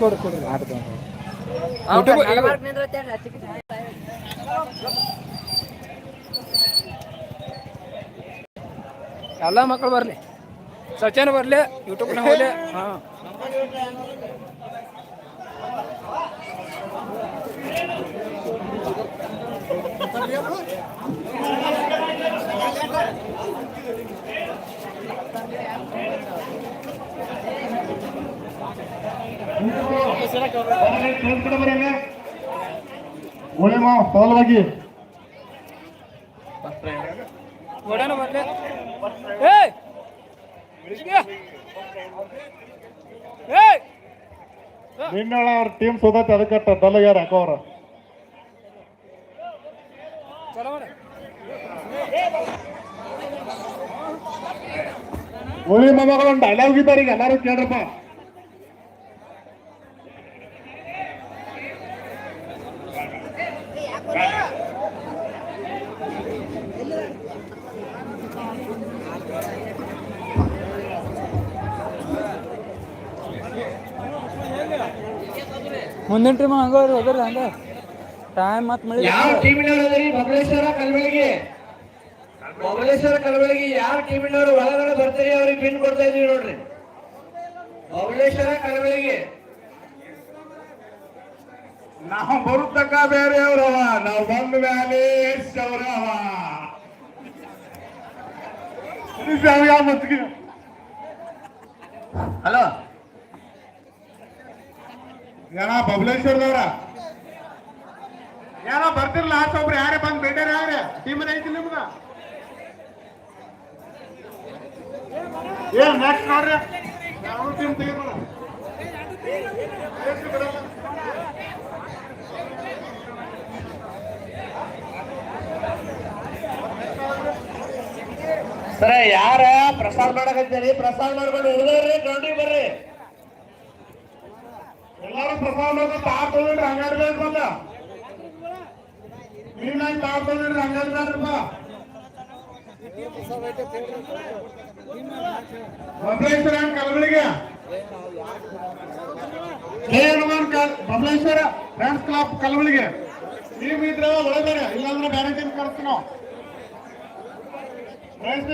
ಕೊಡು ಕೊಡ್ರಿ ಆಡ್ತು ಎಲ್ಲ ಮಕ್ಕಳು ಬರ್ಲಿ ಸಚಿನ್ ಬರ್ಲಿ ಯೂಟ್ಯೂಬ್ನ ಹೋಗ್ಲಿ ಹಾ ಗೋಳಿ ಮಾವ ಏಯ್ ನಿನ್ನಳ ಅವ್ರ ಟೀಮ್ ಸೋದತ್ತೆ ಅದಕ್ಕೆ ಡಲ್ಲಾಗ್ಯಾರ ಯಾರ ಅವ್ರ ಹೋಳಿ ಮೊಮ್ಮಗಳು ಡೈಲಾಗ್ ಇದ್ದಾರೆ ಎಲ್ಲಾರು ಕೇಳ್ರಪ್ಪ ಮುಂದಿನ ಟೀಮ್ ಹಂಗ ಹೋದ್ರ ಹಂಗ. ಟೈಮ್ ಮತ್ ಮಳಿ ಯಾವ ಟೀಮಿನವ್ರು ಅದರಿ? ಬಬಲೇಶ್ವರ ಕಲಬೆಳಗಿ. ಬಬಲೇಶ್ವರ ಕಲಬೆಳಗಿ ಯಾವ ಟೀಮಿನವ್ರು ಒಳಗಡೆ ಬರ್ತೀರಿ ಅವ್ರಿಗೆ ಪಿನ್ ಕೊಡ್ತಾ ಇದೀವಿ ನೋಡ್ರಿ. ಬಬಲೇಶ್ವರ ಕಲಬೆಳಗಿ. ನಾವು ಬರುತ್ತಕ್ಕ ಬೇರೆಯವ್ರವ ನಾವು ಬಂದ ಮೇಲೆ ಅವ್ರವ? ಹಲೋ ಏನ ಬಬಲೇಶ್ವರದವ್ರ? ಏನೋ ಬರ್ತಿರ್ಲ ಆಸ ಒಬ್ರು ಯಾರೇ ಬಂದ್ ಬೇಟಾರ ಯಾರ? ಟೀಮ್ ಐತಿ ನಿಮ್ಗ? ಏನ್ ನೆಕ್ಸ್ಟ್ ನೋಡ್ರಿ ಯಾವ ಟೀಮ್ ತೆಗಿಬೋಣ ಸರ, ಯಾರ? ಪ್ರಸಾದ ಮಾಡಕತ್ತೀರಿ ಪ್ರಸಾದ ಮಾಡ್ಕೊಂಡು ಉಳಿದವ್ರಿ ಗ್ರೌಂಡಿಗೆ ಬರ್ರಿ. ಎಲ್ಲಾರು ಪ್ರಸಾದ ತಾ ತಗೊಂಡ್ರಿ ಹಂಗಾಡ್ಬೇಡ್ರಿ ಬಂದ ನೀವು ತಾ ತಗೊಂಡ್ರಿ ಹಂಗಾಡ್ಬೇಡ್ರಪ್ಪ ಬಬಲೇಶ್ವರ ಕಲಬಳಿಗೆ ಜಯ ಬಬಲೇಶ್ವರ ಫ್ರೆಂಡ್ಸ್ ಕ್ಲಬ್ ಕಲಬಳಿಗೆ ನೀವು ಇದ್ರೆ ಒಳಗಡೆ ಇಲ್ಲಾಂದ್ರೆ ಬೇರೆ ಟೀಮ್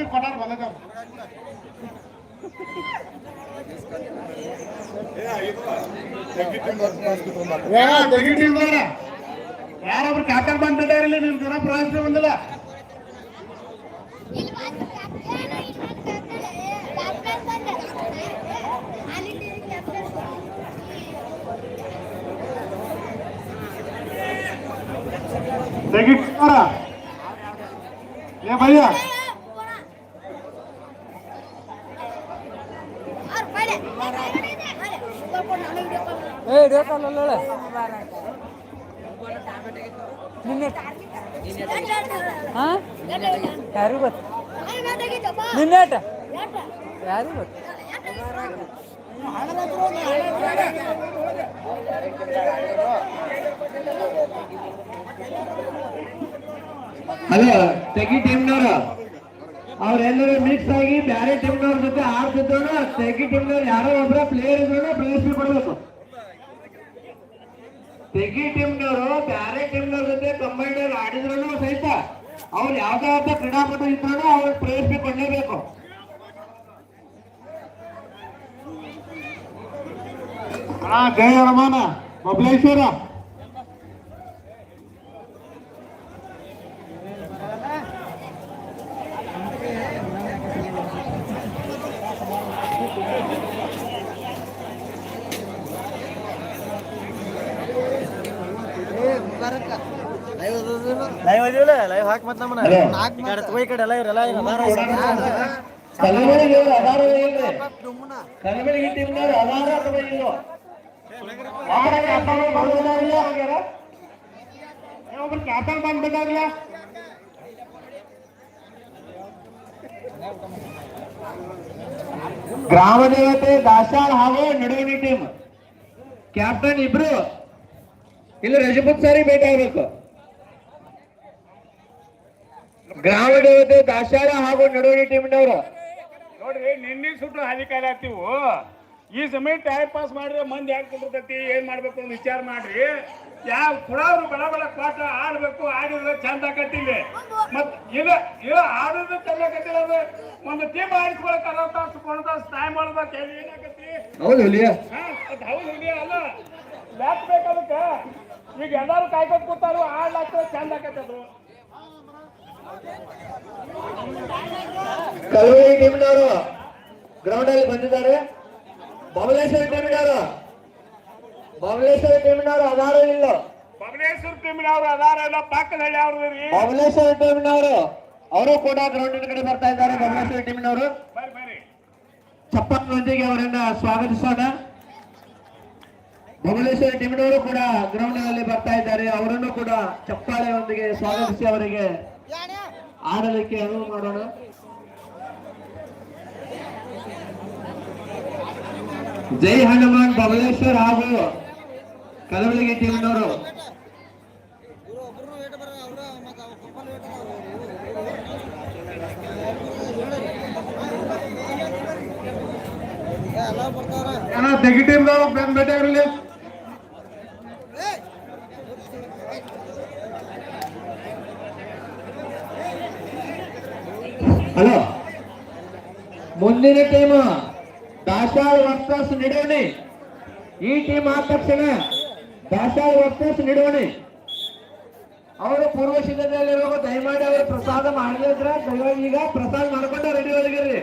ಕೊಟ್ಟಾರ ಬಲ್ಲದ ಯಾರೊಬ್ರು ಕ್ಯಾಪ್ಟನ್ ಬಂದಿದ್ದಾರಿಲ್ಲ ನಿಮ್ ಜನ ಪ್ರೈಸ್ ಬಂದಿಲ್ಲ ತೆಗಿಟ್ಟಾರ ಏ ಭಯ್ಯ ಏ ಹಿಡಿಯೋಕಲ್ಲ ನಿನ್ನೆ ಹಾ ಯಾರು ಗೊತ್ತು ನಿನ್ನೇಟ ಯಾರು ಗೊತ್ತು ಹಲೋ ತೆಗಿ ಟೀಮ್ನವ್ರು. ಅವ್ರೆಲ್ಲರೂ ಮಿಕ್ಸ್ ಆಗಿ ಬೇರೆ ಟೀಮ್ನವ್ರ ಜೊತೆ ಆಡ್ತಿದ್ದೋಣ, ತೆಗಿ ಟೀಮ್ನವ್ರು ಯಾರೋ ಒಬ್ರ ಪ್ಲೇಯರ್ ಇದ್ದೋಣ ಪ್ಲೇಯರ್ಸ್ ಕೊಡ್ಬೇಕು. ತೆಗಿ ಟೀಮ್ನವರು, ಬ್ಯಾರೆ ಟೀಮ್ನವ್ರ ಜೊತೆ ಕಂಬೈಂಡ್ ಆಡಿದ್ರು ಸಹಿತ ಅವ್ರು ಯಾವ್ದೋ ಒಬ್ಬ ಕ್ರೀಡಾಪಟು ಇದ್ರು ಅವ್ರ ಪ್ರಯತ್ನ ಕೊಡಲೇಬೇಕು ಹಾ ಜಯ ರಮಾನ ಬಬಲೇಶ್ವರ ಲೈವ್ ಅದಿಲ್ಲ ಲೈವ್ ಹಾಕ್ ನಮ್ಮನ್ನ. ಈ ಕಡೆ ತಗೋ ಈ ಎಲ್ಲ ಇವ್ರೆಲ್ಲ ಅದಾರ ಅದಾರ ಒಬ್ರು ಕ್ಯಾಪ್ಟನ್ ಗ್ರಾಮ ದೇವತೆ ದಾಸಾಳ್ ಹಾಗೂ ನಡುವಿನ ಟೀಮ್ ಕ್ಯಾಪ್ಟನ್ ಇಬ್ರು. ಇಲ್ಲಿ ರಜಪೂತ್ ಸಾರಿ ಭೇಟಿ ಆಗ್ಬೇಕು. ಗ್ರಾಮ ದೇವತೆ ದಾಸಾಳ ಹಾಗೂ ನಡುವಿನ ಟೀಮ್ನವರು. ನೋಡ್ರಿ ನಿನ್ನೆ ಸುಟ್ಟು ಕಾಲ ಆಗ್ತೀವು ಈ ಸಮಯ ಟೈಮ್ ಪಾಸ್ ಮಾಡಿದ್ರೆ ಮಂದಿ ಯಾಕೆ ಕುಂದಿರ್ತೈತಿ ಏನ್ ಮಾಡ್ಬೇಕು ಅಂತ ವಿಚಾರ ಮಾಡ್ರಿ. ಯಾವ ಕುಡಾವ್ರು ಬಡ ಬಡ ಪಾಠ ಆಡ್ಬೇಕು ಆಡಿದ್ರೆ ಚಂದ ಕಟ್ಟಿಲ್ಲ ಮತ್ ಇಲ್ಲ ಇಲ್ಲ ಆಡಿದ್ರೆ ಚಂದ ಕಟ್ಟಿಲ್ಲ ಅದು ಒಂದು ಟೀಮ್ ಆಡಿಸ್ಕೊಳಕ್ ಅರವತ್ತು ತಾಸು ಕೊಡ ತಾಸು ಟೈಮ್ ಮಾಡ್ಬೇಕು ಏನ್ ಏನಾಕತಿ ಹೌದು ಹೌದು ಅಲ್ಲ. ಲ್ಯಾಕ್ ಬೇಕದಕ್ಕೆ ಈಗ ಎಲ್ಲಾರು ಕಾಯ್ಕೊಂಡ್ ಕೂತಾರು ಆಡ್ಲಾಕ್ತದೆ ಚಂದ ಆಕತಿ ಕಲಬುರಗಿ ಟೀಮ್ನವರು ಗ್ರೌಂಡ್ ಅಲ್ಲಿ ಬಂದಿದ್ದಾರೆ. ಬಬಲೇಶ್ವರ ಟೀಮ್ನವರು. ಬಬಲೇಶ್ವರ ಟೀಮ್ನವರು ಅದಾರ ಇಲ್ಲ? ಬಬಲೇಶ್ವರ ಟೀಮ್ನವರು ಅದಾರ ಇಲ್ಲ? ಪಕ್ಕದಲ್ಲಿ ಅವ್ರು ರೀ ಬಬಲೇಶ್ವರ ಟೀಮ್ನವರು ಅವರು ಕೂಡ ಗ್ರೌಂಡಿನ ಕಡೆ ಬರ್ತಾ ಇದ್ದಾರೆ. ಬಬಲೇಶ್ವರ ಟೀಮ್ನವರು. ಚಪ್ಪನ್ನೊಂದಿಗೆ ಅವರನ್ನ ಸ್ವಾಗತಿಸೋಣ. ಬಬಲೇಶ್ವರ ಟೀಮ್ನವರು ಕೂಡ ಗ್ರೌಂಡ್ನಲ್ಲಿ ಬರ್ತಾ ಇದ್ದಾರೆ. ಅವರನ್ನು ಕೂಡ ಚಪ್ಪಾಳೆಯೊಂದಿಗೆ ಸ್ವಾಗತಿಸಿ ಅವರಿಗೆ ಆಡಲಿಕ್ಕೆ ಅನುವು ಮಾಡೋಣ. ಜೈ ಹನುಮಾನ್ ಬಬಲೇಶ್ವರ್ ಹಾಗೂ ಕಲಬುರಗಿ ಟೀಮ್ನವರು. ನೆಗೆಟಿವ್ ಬಂದ್ಬಿಟ್ಟೆ ಟೀಮ್ದವ್ರು ಬಂದ್ ಭೇಟಿ ಆಗಿರಲಿ ಹಲೋ ಮುಂದಿನ ಟೀಮ್ ದಾಸಾಳ್ ವರ್ಸಸ್ ನಿಡೋಣಿ. ಈ ಟೀಮ್ ಆದ ತಕ್ಷಣ ದಾಸಾಳ್ ವರ್ಸಸ್ ನಿಡೋಣಿ. ಅವರು ಪೂರ್ವ ಸಿದ್ಧತೆಯಲ್ಲಿರುವ ದಯಮಾಡಿ ಅವರು ಪ್ರಸಾದ ಮಾಡಿದ್ರ ದಯವಾಗಿ ಈಗ ಪ್ರಸಾದ ಮಾಡ್ಕೊಂಡ ರೆಡಿ ಒಳಗಿರ್ರಿ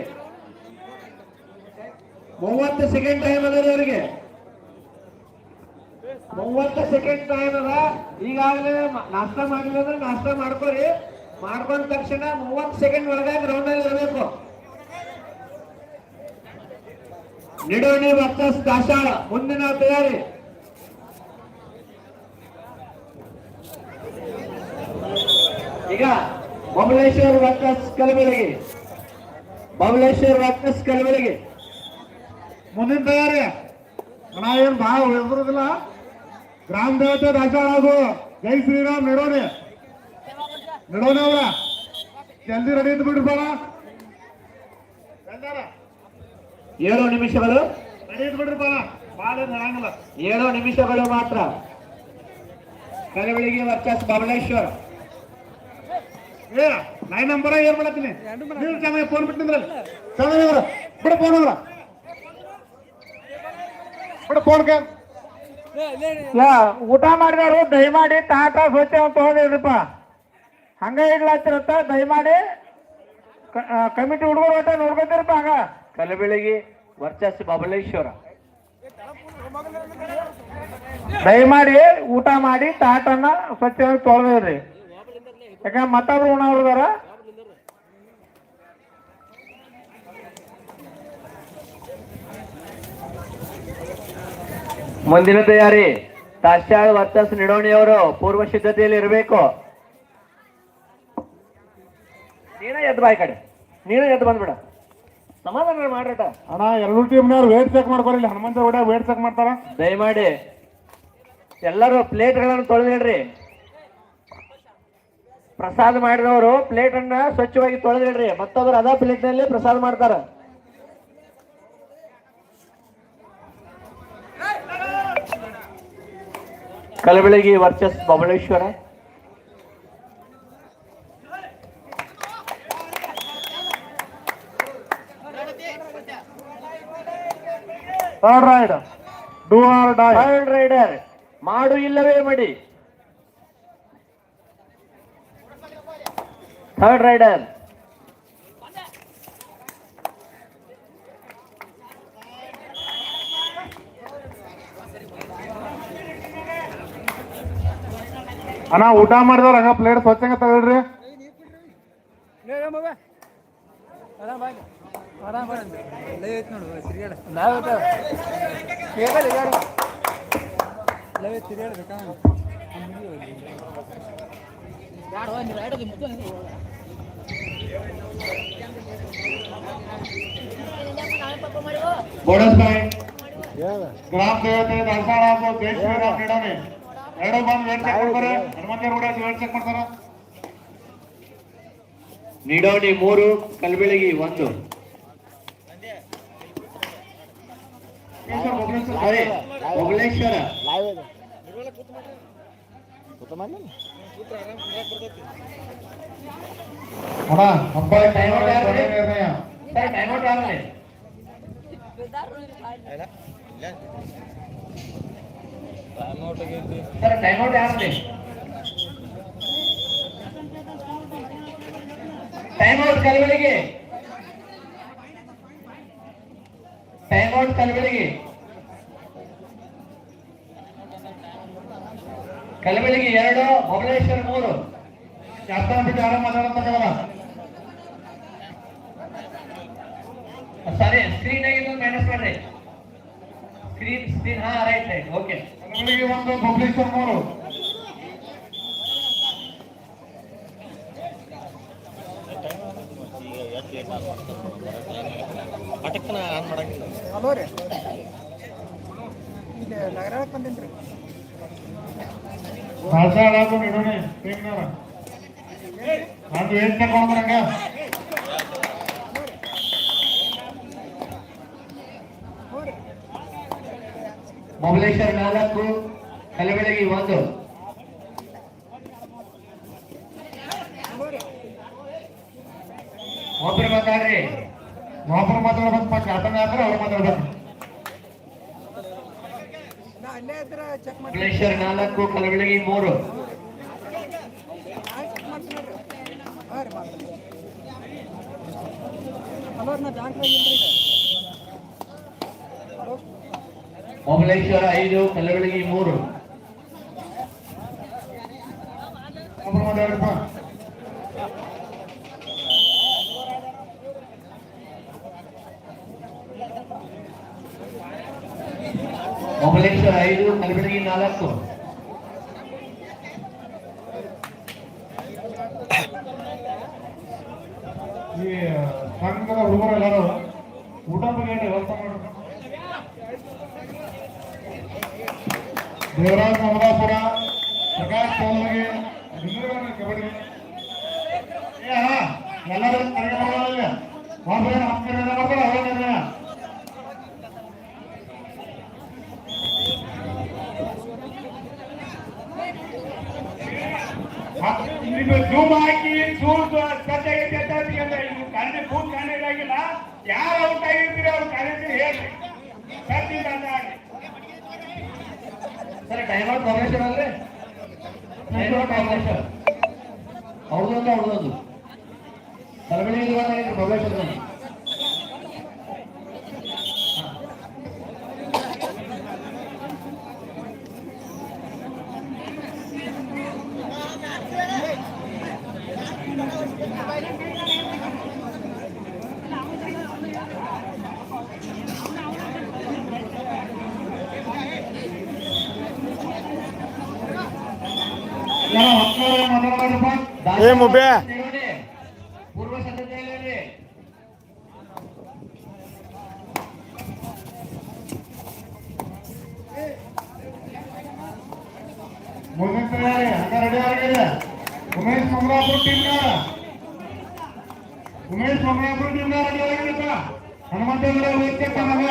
ಮೂವತ್ತು ಸೆಕೆಂಡ್ ಟೈಮ್ ಅದ ಅವರಿಗೆ. ಮೂವತ್ತು ಸೆಕೆಂಡ್ ಟೈಮ್ ಅದ. ಈಗಾಗಲೇ ನಾಷ್ಟ ಮಾಡಿಲ್ಲ ಅಂದ್ರೆ ನಾಷ್ಟ ಮಾಡ್ಕೊರಿ ಮಾಡ್ಕೊಂಡ ತಕ್ಷಣ ಮೂವತ್ತು ಸೆಕೆಂಡ್ ಒಳಗಾಗಿ ಗ್ರೌಂಡ್ ಅಲ್ಲಿ ಇರಬೇಕು. ನಿಡೋಣಿ ವರ್ಸಸ್ ದಾಸಾಳ, ಮುಂದಿನ ತಯಾರಿ ಈಗ ಬಬಲೇಶ್ವರ್ ವರ್ಸಸ್ ಕಲಬೆರಗಿ ಬಬಲೇಶ್ವರ್ ವರ್ಸಸ್ ಕಲಬೆರಗಿ ಮುಂದಿನ ತಯಾರಿ ಹಣ ಏನ್ ಭಾಳ ಹೆಸರುದಿಲ್ಲ ಗ್ರಾಮ ದೇವತೆ ದಾಸಾಳ ಅದು ಜೈ ಶ್ರೀರಾಮ್ ನಿಡೋಣಿ. ನಿಡೋಣಿ ಅವ್ರ. ಜಲ್ದಿ ರೆಡಿ ಇದ್ದು ಬಿಡ್ರಿ ಬಾಳ ಏಳು ನಿಮಿಷಗಳು? ಏಳು ನಿಮಿಷಗಳು ಮಾತ್ರ. ಕಲಬುರಗಿ ವರ್ಚಸ್ ಬಬಲೇಶ್ವರ್ ಏ ನೈನ್ ನಂಬರ್ ಏನ್ ಮಾಡತ್ತೀನಿ ನೀವು ಚೆನ್ನಾಗಿ ಫೋನ್ ಬಿಟ್ಟಿದ್ರಲ್ಲ. ಚೆನ್ನಾಗಿ ಬಿಡ ಫೋನ್ ಅವ್ರ ಬಿಡ ಫೋನ್ ಊಟ ಮಾಡಿದವರು ದಯಮಾಡಿ ತಾಟ ಸ್ವಚ್ಛ ತಗೊಂಡಿದ್ರಪ್ಪ. ಹಂಗ ಇಡ್ಲಾತಿರತ್ತ ದಯಮಾಡಿ ಕಮಿಟಿ ಹುಡುಗರು ಒಟ್ಟ ನೋಡ್ಕೊತಿರಪ್ಪ ಹಂಗ. ಕಲಬುರಗಿ ವರ್ಚಸ್ ಬಬಲೇಶ್ವರ. ದಯಮಾಡಿ ಊಟ ಮಾಡಿ, ತಾಟನ್ನ ಸ್ವಚ್ಛವಾಗಿ ತೊಳೆದ್ರಿ. ಯಾಕಂದ್ರೆ ಮತ್ತೊಬ್ರು ಉಣವ್ರು ಇದಾರ. ಮುಂದಿನ ತಯಾರಿ ತಾಶಾಳ್ ವರ್ಚಸ್ ನಿಡೋಣಿಯವರು ಪೂರ್ವ ಸಿದ್ಧತೆಯಲ್ಲಿ ಇರಬೇಕು. ನೀನ ಎದ್ದು ಬಾಯ್ ಕಡೆ, ನೀನು ಎದ್ದು ಬಂದ್ಬಿಡ. ಸಮಾಧಾನ ಮಾಡ್ರಟ. ಅಣ್ಣ ಎರಡು ಟೀಮ್ನವ್ರು ವೇಟ್ ಚೆಕ್ ಮಾಡ್ಕೊರಿಲ್ಲ ಹನುಮಂತ ಕೂಡ ವೇಟ್ ಚೆಕ್ ಮಾಡ್ತಾರ. ದಯಮಾಡಿ ಎಲ್ಲರೂ ಪ್ಲೇಟ್ಗಳನ್ನು ತೊಳೆದಿಡ್ರಿ ಪ್ರಸಾದ ಮಾಡಿದವರು ಪ್ಲೇಟ್ ಅನ್ನ ಸ್ವಚ್ಛವಾಗಿ ತೊಳೆದಿಡ್ರಿ ಮತ್ತೊಬ್ಬರು ಅದ ಪ್ಲೇಟ್ನಲ್ಲಿ ಪ್ರಸಾದ ಮಾಡ್ತಾರ. Kalabelagi versus Babaleshwar third raid do or die third raider ಮಾಡು ಇಲ್ಲವೇ ಮಡಿ. ಥರ್ಡ್ ರೈಡರ್ ಅಣ್ಣ ಊಟ ಮಾಡಿದವ್ರ ಹಂಗ ಪ್ಲೇಟ್ ಸ್ವಚ್ಛಂಗ ತಗೊಳ್ರಿ. ಬೋನಸ್ ಪಾಯಿಂಟ್ ಗ್ರಾಮ ದೇವತೆ ದಾಸಾಳ ಹಾಗೂ ಜೈ ಶ್ರೀರಾಮ್ ನಿಡೋಣಿ ಎರಡು ಬಂದು ವೇಟ್ ಚೆಕ್ ಮಾಡ್ತಾರೆ ಹನುಮಂತ ಕೂಡ ವೇಟ್ ಚೆಕ್ ಮಾಡ್ತಾರ ನಿಡೋಣಿ ಮೂರು, ಕಲ್ಬೆಳಗಿ ಒಂದು ಸಾರಿ ಮೊಬಲೇಶ್ವರ ಅಣ್ಣ ಅಂಪೈರ್ ಟೈಮ್ ಔಟ್ ಯಾರು ಕೊನೆ ನಿರ್ಣಯ ಸರ್ ಟೈಮ್ ಔಟ್ ಯಾರು ಸರ್ ಟೈಮ್ ಔಟ್ ಯಾರು ಟೈಮ್ ಔಟ್ ಕಲಬೆಳಗಿ. ಕಲಬೆಳಗ್ಗೆ ಎರಡು ಮೊಬಲೇಶ್ವರ್ ಮೂರು. ಕ್ಯಾಪ್ಟನ್ ಬಿಟ್ಟು ಯಾರು ಮಾತಾಡೋದಲ್ಲ ಸರಿ ಸ್ಕ್ರೀನ್ ಆಗಿದ್ದು ಮೈನಸ್ ಮಾಡ್ರಿ. ಸ್ಕ್ರೀನ್ ಸ್ಕ್ರೀನ್ ಹಾ ರೈಟ್ ರೈಟ್ ಓಕೆ ಕಲಬೆಳಗಿ ಒಂದು ಬಬ್ಲೇಶ್ವರ್ ಮೂರು. ಪಟಕ್ಕನ ಆನ್ ಮಾಡಂಗಿಲ್ಲ ಹಲೋ ರೀ. ಬಂದೀನಿ ಟೀಮ್ನವ್ರ ಅದು ಏನ್ ಮೊಬಲೇಶ್ವರ್ ನಾಲ್ಕು ಕಲಬೆಳಗಿ ಒಂದು. ಒಬ್ರು ಮಾತಾಡ್ರಿ. ಒಬ್ರು ಮಾತಾಡ್ಬೇಕು ಕ್ಯಾಪ್ಟನ್ ಆದ್ರೆ ಅವ್ರು ಮಾತಾಡ್ಬೇಕು. ನಾ ಅಲ್ಲೇ ಇದ್ರೆ ಚೆಕ್ ಮಾಡಿ ಮೊಬಲೇಶ್ವರ್ ನಾಲ್ಕು ಕಲಬೆಳಗಿ ಮೂರು. ಮೊಬಲೇಶ್ವರ ಐದು ಕಲಬೆಳಗಿ ಮೂರು. ಒಬ್ರು ಮಾತಾಡ್ರಪ್ಪ ಕಲಬೆಳಗಿ ನಾಲ್ಕು ಈ ಸಂಘದ ಹುಡುಗರು ಎಲ್ಲರೂ ಊಟ ಬಗ್ಗೆ ಏನು ವ್ಯವಸ್ಥೆ ಮಾಡ್ಬೇಕು ದೇವರಾಜ್ ಮಮದಾಪುರ ಪ್ರಕಾಶ್ ಕೋಲ್ಮಗೆ ನಿಮ್ಮೂರನ್ನ ಕಬಡ್ಡಿ ಏ ಅಣ್ಣ ಎಲ್ಲರೂ ಕರೆಗೆ ಬರೋದಿಲ್ಲ ಒಬ್ಬರೇ ನಮಸ್ಕಾರ ಎಲ್ಲ ಮಾಡ್ತಾರೆ ಅವರೇ ನಿರ್ಣಯ ಜೂಮ್ ಹಾಕಿ ಸೂರ್ದು ಆಗೈತೆ ಅಂತ ಬೂತ್ ಕಾಣಿದಾಗಿಲ್ಲ ಯಾರು ಔಟ್ ಅವ್ರು ಸ್ಪರ್ಧೆಯಿಂದ ಅಂತ ಆಗಿ ಸರ್ ಡೈಮಂಡ್ ಕಾಂಗ್ರೆಸ್ ಅಲ್ರಿ ಡೈಮಂಡ್ ಕಾಂಗ್ರೆಸ್ ಅವ್ರದೊಂದು ಅವ್ರದೊಂದು ಏ ಮುಬ್ಬೆ? ಪೂರ್ವ ಸಿದ್ಧತೆಯಲ್ಲಿ ಮುಂದಿನ ತಯಾರಿ ಹಂಗ ರೆಡಿ ಆಗಿದೆ Umesh Mangalapur team Umesh Mangalapur team ready ಆಗಿದೆಪ್ಪ ಹನುಮಂತೇಂದ್ರ ಹೋಗ್ತಪ್ಪ ನಂಗ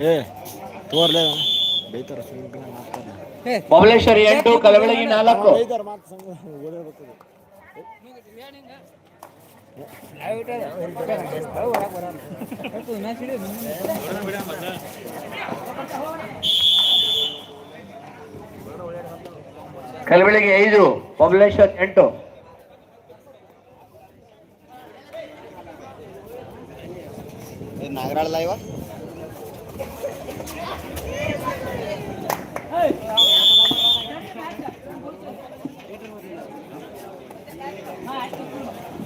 ಏ ತೋರ್ಲೇ. ಬೈತಾರ ಸುಮ್ಮನೆ ಮಾತಾಡ್ತಾರೆ ಮೊಬಲೇಶ್ವರಿ ಎಂಟು ಕಲಬೆಳಗಿ ನಾಲ್ಕು. ಬೈತಾರ ಮಾತು ಸಂಘ ಓದಿರ್ಬೇಕು ಕಲಬೆಳಗಿ ಐದು ಮೊಬಲೇಶ್ವರ್ ಎಂಟು. ನಾಗರಾಳ ಲೈವ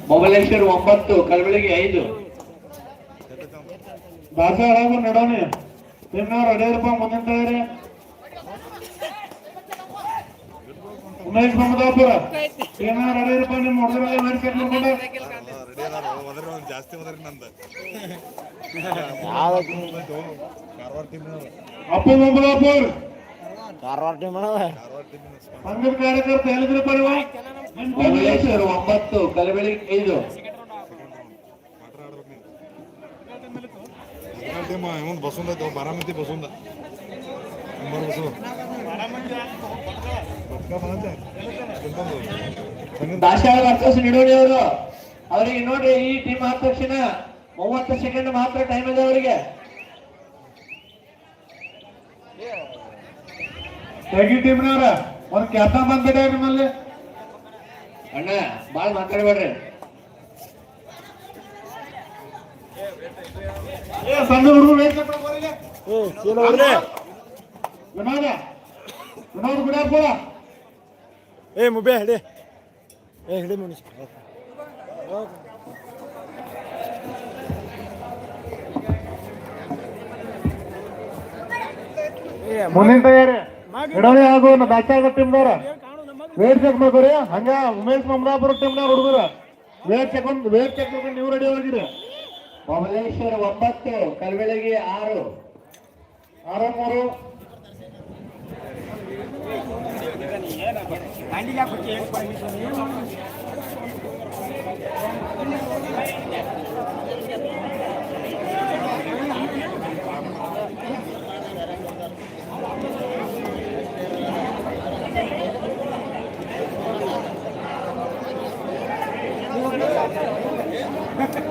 ಮೊಬಲೇಶ್ವರ್ ಒಂಬತ್ತು, ಕಲಬೆಳಗಿ ಐದು. ದಾಸವಾಳಾಗು ನಡೋಣ ತಿನ್ನೋರು ಮುಂದಿನ ತಯಾರಿ ಉಮೇಶ್ ಮಮದಾಪುರ ರೆಡಿ ಇರಪ್ಪ ನಿಮ್ಮ ಹುಡುಗರೆಲ್ಲ ಮಾಡ್ಕೊಂಡು ಜಾಸ್ತಿ ಹೋದ್ರಿ ನಂದು. ಅಪ್ಪು ಮಂಗಳಾಪುರ್. ಕಾರವಾರ ಟೀಮ್ ಕಾರ್ಯಕರ್ತ ಹೇಳಿದ್ರೆ ಒಂಬತ್ತು ಐದು. ಬಸವಂದ ಐತೆ ಬಾರಾಮತಿ ಬಸವಂದ ನಂಬರ್ ಬಸವ ಅವರು. ಅವರಿಗೆ ನೋಡ್ರಿ ಈ ಟೀಮ್ ಆದ ತಕ್ಷಣ ಮೂವತ್ತು ಸೆಕೆಂಡ್ ಮಾತ್ರ ಟೈಮ್ ಇದೆ ಅವರಿಗೆ. ತೆಗಿ ಟೀಮ್ನವ್ರ ಒಂದ್ ಕ್ಯಾಪ್ಟನ್ ಬಂದ್ಬಿಟ್ಟ ನಿಮ್ಮಲ್ಲಿ. ಅಣ್ಣ ಬಾಳ್ ಮಾತಾಡ್ಬೇಡ್ರಿ ಏ ಸಣ್ಣ ಹುಡುಗರು ವಿನೋದ ವಿನೋದ್ ಗುಡಿಯಾಪುರ ಏ ಮುಬೆ ಹಿಡಿ. ಏ ಹಿಡಿ ಮುನಿಸ್ ಮುಂದಿನ ತಯಾರಿ ಹಿಡೋಳಿ ಹಾಗೂ ದಾಚಾಗ ಟೀಮ್ದವ್ರ. ವೇಟ್ ಚೆಕ್ ಮಾಡ್ಕೋರಿ ಹಂಗ ಉಮೇಶ್ ಮಮದಾಪುರ ಟೀಮ್ನವ್ರ ಹುಡುಗರು. ವೇಟ್ ಚೆಕ್ ವೇಟ್ ಚೆಕ್ ಮಾಡ್ಕೊಂಡು ನೀವು ರೆಡಿ ಆಗಿರಿ. ಬಬಲೇಶ್ವರ ಒಂಬತ್ತು, ಕಲ್ಬೆಳಗಿ ಆರು. ಆರು ಮೂರು ಲೈನ್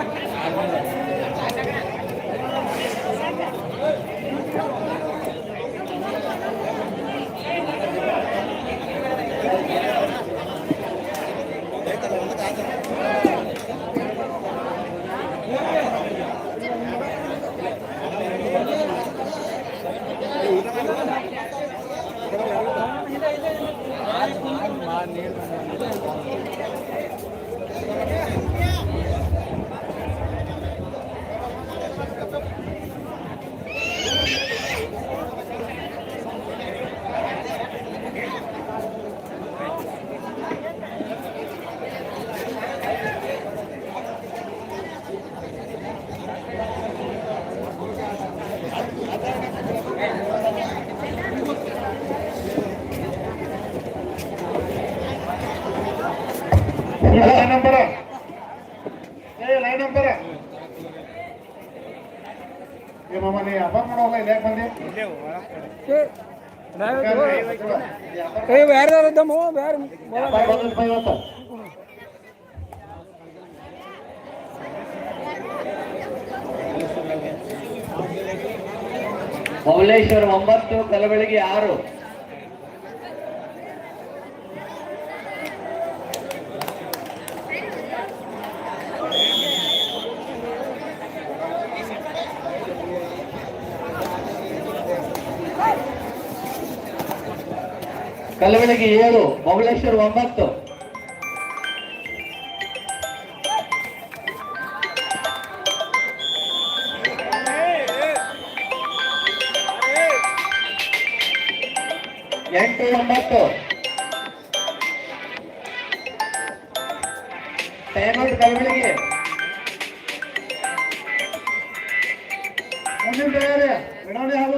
ನಂಬರ್ ಏ ಲೈನ್ ಏ ಮಾಮ ನೀ ಹಬ್ಬ ಮಾಡೋಲ್ಲ ಇಲ್ಲಿ ಯಾಕೆ ಬಂದಿ? ಇದ್ದಮ್ಮ ಒಂಬತ್ತು ಕಲಬೆಳಗ್ಗೆ ಆರು. ಕಲಬೆಳಗಿ ಏಳು ಬಬಲೇಶ್ವರ ಒಂಬತ್ತು. ಎಂಟು ಒಂಬತ್ತು. ಟೈಮೌಟ್ ಕಲಬೆಳಗಿ ಮುಂದಿನ ತಯಾರಿ ವಿನೋದಿ ಹಾಗೂ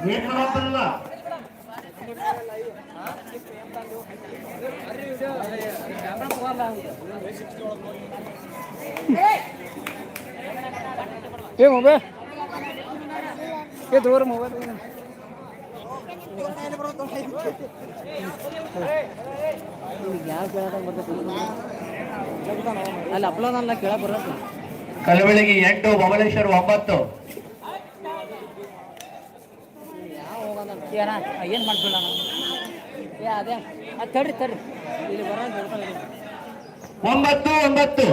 ಮಾಡತ್ತಲ್ಲ ಏ ಮೊಬೈಲ್ ಏ ದೂರ ಮೊಬೈಲ್ ಅಲ್ಲಿ ಅಪ್ಲೋಡ್ ಅಲ್ಲ ಕೇಳ ಬರತ್ತೆ ಕಲಬೆಳಗಿ ಎಂಟು ಮೊಬಲೇಶ್ವರ ಒಂಬತ್ತು. ಏನ? ಏನು ಮಾಡ್ಬಿಡ ಏ ಅದೇ. ಅದು ತಡ್ರಿ ತಡ್ರಿ. ಇಲ್ಲಿ ಬರೋದು ಒಂಬತ್ತು ಒಂಬತ್ತು.